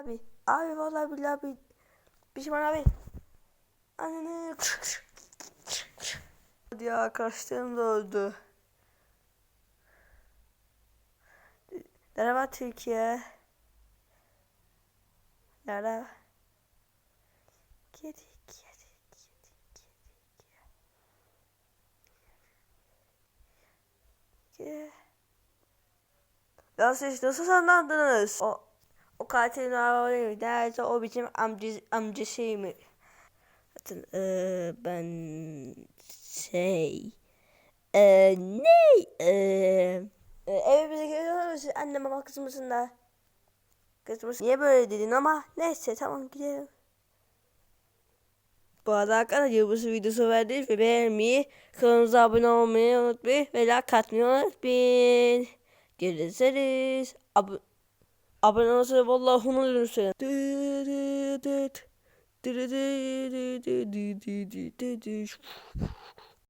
Abi. Abi vallahi billahi bir pişman abi. Ananı. Hadi ya arkadaşlarım da öldü. Merhaba Türkiye. Merhaba. Kedi, kedi, kedi, kedi, kedi. Siz nasıl sanlandınız? O, o katilin arabayı nerede o bizim amca, amcasıymış. Zaten eee, ben şey eee ne eee e, evimize geliyor musun? Annem baba kızım mısın da? Kızım mısın? Niye böyle dedin ama neyse tamam gidelim. Bu arada arkadaşlar yılbaşı videosu verdik ve beğenmeyi, kanalımıza abone olmayı unutmayın ve like atmayı unutmayın. Görüşürüz. Ab Abone olursanız vallahi ona dönüşsene.